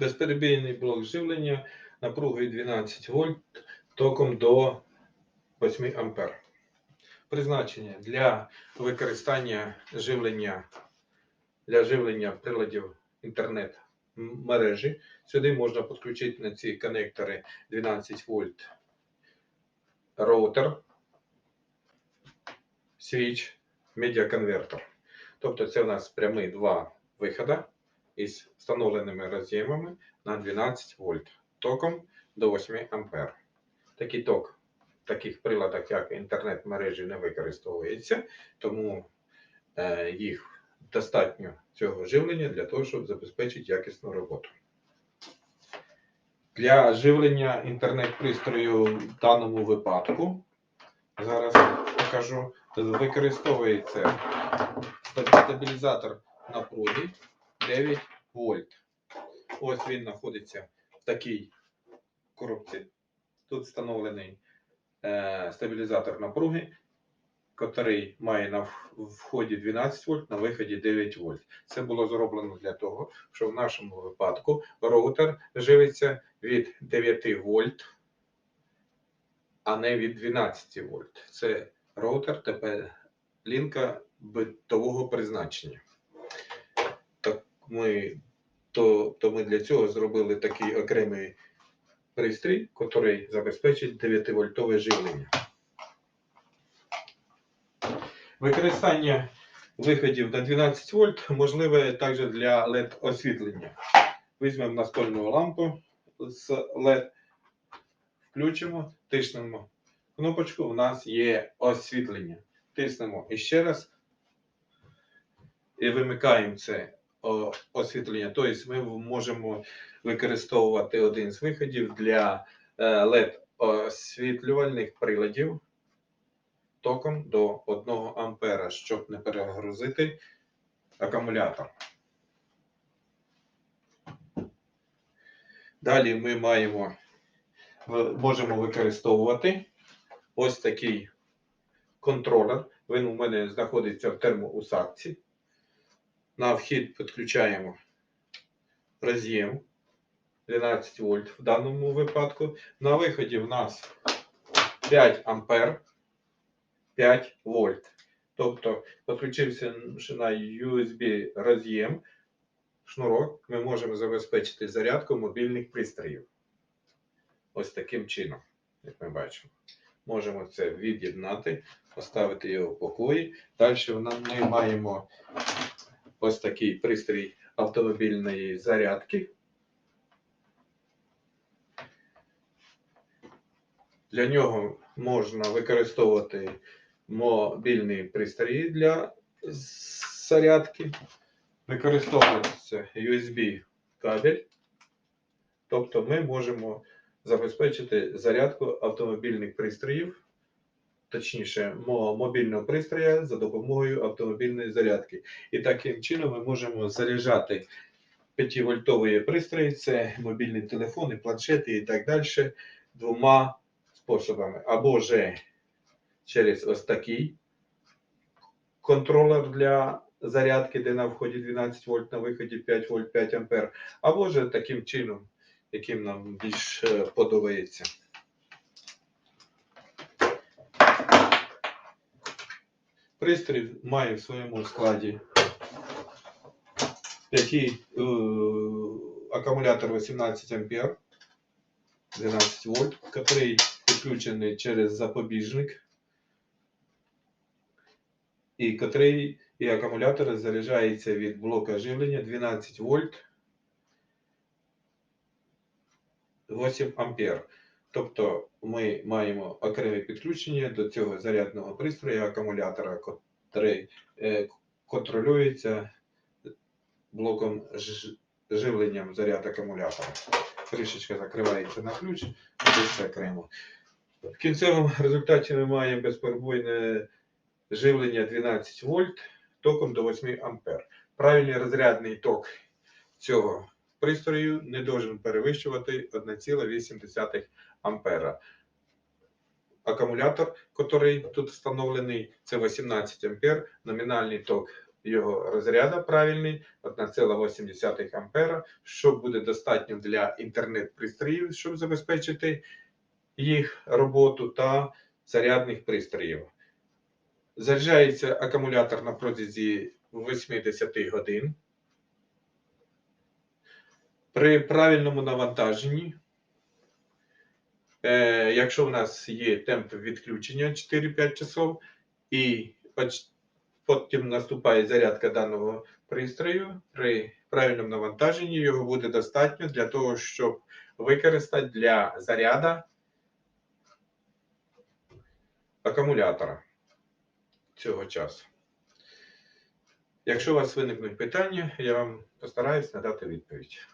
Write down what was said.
Безперебійний блок живлення напругою 12 вольт током до 8 ампер. Призначення для використання живлення для живлення приладів інтернет мережі. Сюди можна підключити на ці конектори 12 вольт роутер, свіч, медіаконвертер. Тобто це у нас прямі два виходи із встановленими роз'ємами на 12 вольт током до 8 ампер. Такий ток в таких приладах, як інтернет-мережі, не використовується, тому е, їх достатньо цього живлення для того, щоб забезпечити якісну роботу. Для живлення інтернет-пристрою в даному випадку, зараз покажу, використовується стабілізатор напруги 9 вольт. Ось він знаходиться в такій коробці. Тут встановлений е, стабілізатор напруги, який має на вході 12 вольт, на виході 9 вольт. Це було зроблено для того, що в нашому випадку роутер живиться від 9 вольт, а не від 12 вольт. Це роутер тепер лінка битового призначення. Ми, то, то ми для цього зробили такий окремий пристрій, який забезпечить 9-вольтове живлення. Використання виходів на 12 вольт можливе також для LED освітлення. Візьмемо настольну лампу з LED, включимо, тиснемо кнопочку, у нас є освітлення. Тиснемо іще раз і вимикаємо це освітлення. Тобто ми можемо використовувати один з виходів для е, LED освітлювальних приладів током до 1 ампера, щоб не перегрузити акумулятор. Далі ми маємо, можемо використовувати ось такий контролер. Він у мене знаходиться в термоусадці. На вхід підключаємо роз'єм 12 вольт в даному випадку. На виході в нас 5 ампер 5 вольт. Тобто, підключився на USB роз'єм, шнурок, ми можемо забезпечити зарядку мобільних пристроїв. Ось таким чином, як ми бачимо. Можемо це від'єднати, поставити його в покої. Далі ми маємо ось такий пристрій автомобільної зарядки. Для нього можна використовувати мобільні пристрої для зарядки. Використовується USB кабель. Тобто ми можемо забезпечити зарядку автомобільних пристроїв, точніше, мо- мобільного пристрою за допомогою автомобільної зарядки. І таким чином ми можемо заряджати 5-вольтові пристрої, це мобільні телефони, планшети і так далі, двома способами. Або же через ось такий контролер для зарядки, де на вході 12 вольт, на виході 5 вольт 5 ампер, або же таким чином, яким нам більш е, подобається. Пристрій має в своєму складі 5 е, акумулятор 18 ампер 12 вольт, який підключений через запобіжник, і котрий і акумулятор заряджається від блока живлення 12 вольт 8 ампер. Тобто ми маємо окреме підключення до цього зарядного пристрою акумулятора, який е, контролюється блоком живленням заряд акумулятора. Кришечка закривається на ключ, тут все окремо. В кінцевому результаті ми маємо безперебойне живлення 12 вольт током до 8 ампер. Правильний розрядний ток цього пристрою не должен перевищувати 1,8 ампера. Акумулятор, який тут встановлений, це 18 ампер. Номінальний ток його розряду правильний 1,8 ампера, що буде достатньо для інтернет-пристроїв, щоб забезпечити їх роботу та зарядних пристроїв. Заряджається акумулятор на протязі 80 годин. При правильному навантаженні, якщо в нас є темп відключення 4-5 часов, і потім наступає зарядка даного пристрою, при правильному навантаженні його буде достатньо для того, щоб використати для заряда акумулятора цього часу. Якщо у вас виникнуть питання, я вам постараюсь надати відповідь.